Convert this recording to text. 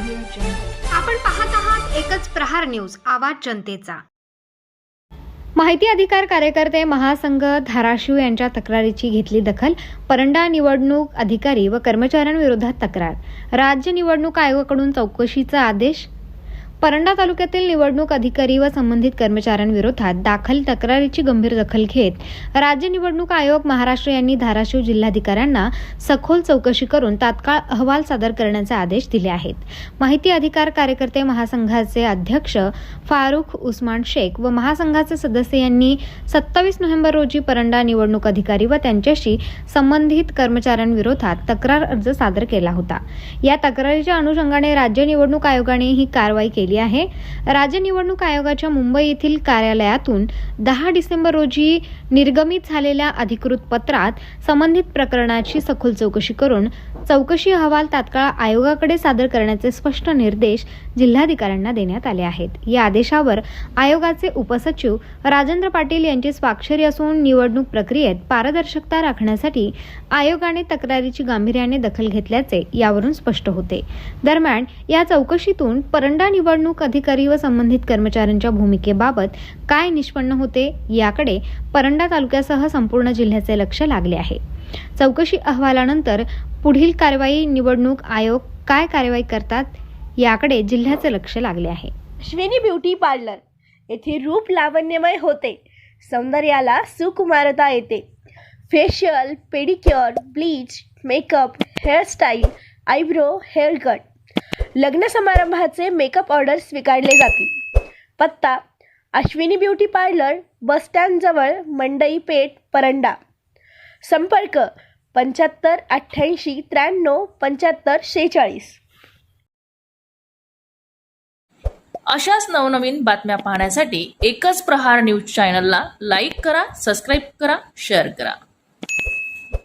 आपण पाहत आहात एकच प्रहार न्यूज आवाज जनतेचा. माहिती अधिकार कार्यकर्ते महासंघ धाराशिव यांच्या तक्रारीची घेतली दखल परंडा निवडणूक अधिकारी व कर्मचाऱ्यांविरोधात तक्रार. राज्य निवडणूक आयोगाकडून चौकशीचा आदेश परंडा तालुक्यातील निवडणूक अधिकारी व संबंधित कर्मचाऱ्यांविरोधात दाखल तक्रारीची गंभीर दखल घेत राज्य निवडणूक आयोग महाराष्ट्र यांनी धाराशिव जिल्हाधिकाऱ्यांना सखोल चौकशी करून तात्काळ अहवाल सादर करण्याचे आदेश दिले आहेत. माहिती अधिकार कार्यकर्ते महासंघाचे अध्यक्ष फारुख उस्मान शेख व महासंघाचे सदस्य यांनी सत्तावीस नोव्हेंबर रोजी परंडा निवडणूक अधिकारी व त्यांच्याशी संबंधित कर्मचाऱ्यांविरोधात तक्रार अर्ज सादर केला होता. या तक्रारीच्या अनुषंगाने राज्य निवडणूक आयोगाने ही कारवाई केली आहे. राज्य निवडणूक आयोगाच्या मुंबई येथील कार्यालयातून दहा डिसेंबर रोजी निर्गमित झालेल्या अधिकृत पत्रात संबंधित प्रकरणाची सखोल चौकशी करून चौकशी अहवाल तात्काळ आयोगाकडे सादर करण्याचे स्पष्ट निर्देश जिल्हाधिकाऱ्यांना देण्यात आले आहेत. या आदेशावर आयोगाचे उपसचिव राजेंद्र पाटील यांची स्वाक्षरी असून निवडणूक प्रक्रियेत पारदर्शकता राखण्यासाठी आयोगाने तक्रारीची गांभीर्याने दखल घेतल्याचे यावरून स्पष्ट होते. दरम्यान या चौकशीतून परंडा निवडणूक अधिकारी व संबंधित कर्मचाऱ्यांच्या भूमिकेबाबत काय निष्पन्न होते याकडे परंडा तालुक्यासह संपूर्ण जिल्ह्याचे लक्ष लागले आहे. चौकशी अहवालानंतर पुढील कारवाई निवडणूक आयोग काय कारवाई करतात याकडे जिल्ह्याचे लक्ष लागले आहे. अश्विनी ब्युटी पार्लर येथे रूप लावण्यमय होते. सौंदर्याला सुकुमारता येते. Facial pedicure bleach makeup hairstyle eyebrow haircut लग्न समारंभाचे मेकअप ऑर्डर स्वीकारले जातील. पत्ता अश्विनी ब्युटी पार्लर बसस्टँडजवळ मंडई पेठ परंडा. संपर्क पंच्याहत्तर अठ्ठ्याऐंशी त्र्याण्णव पंच्याहत्तर शेहेचाळीस. अशाच नवनवीन बातम्या पाहण्यासाठी एकच प्रहार न्यूज चॅनलला लाईक करा सबस्क्राईब करा शेअर करा.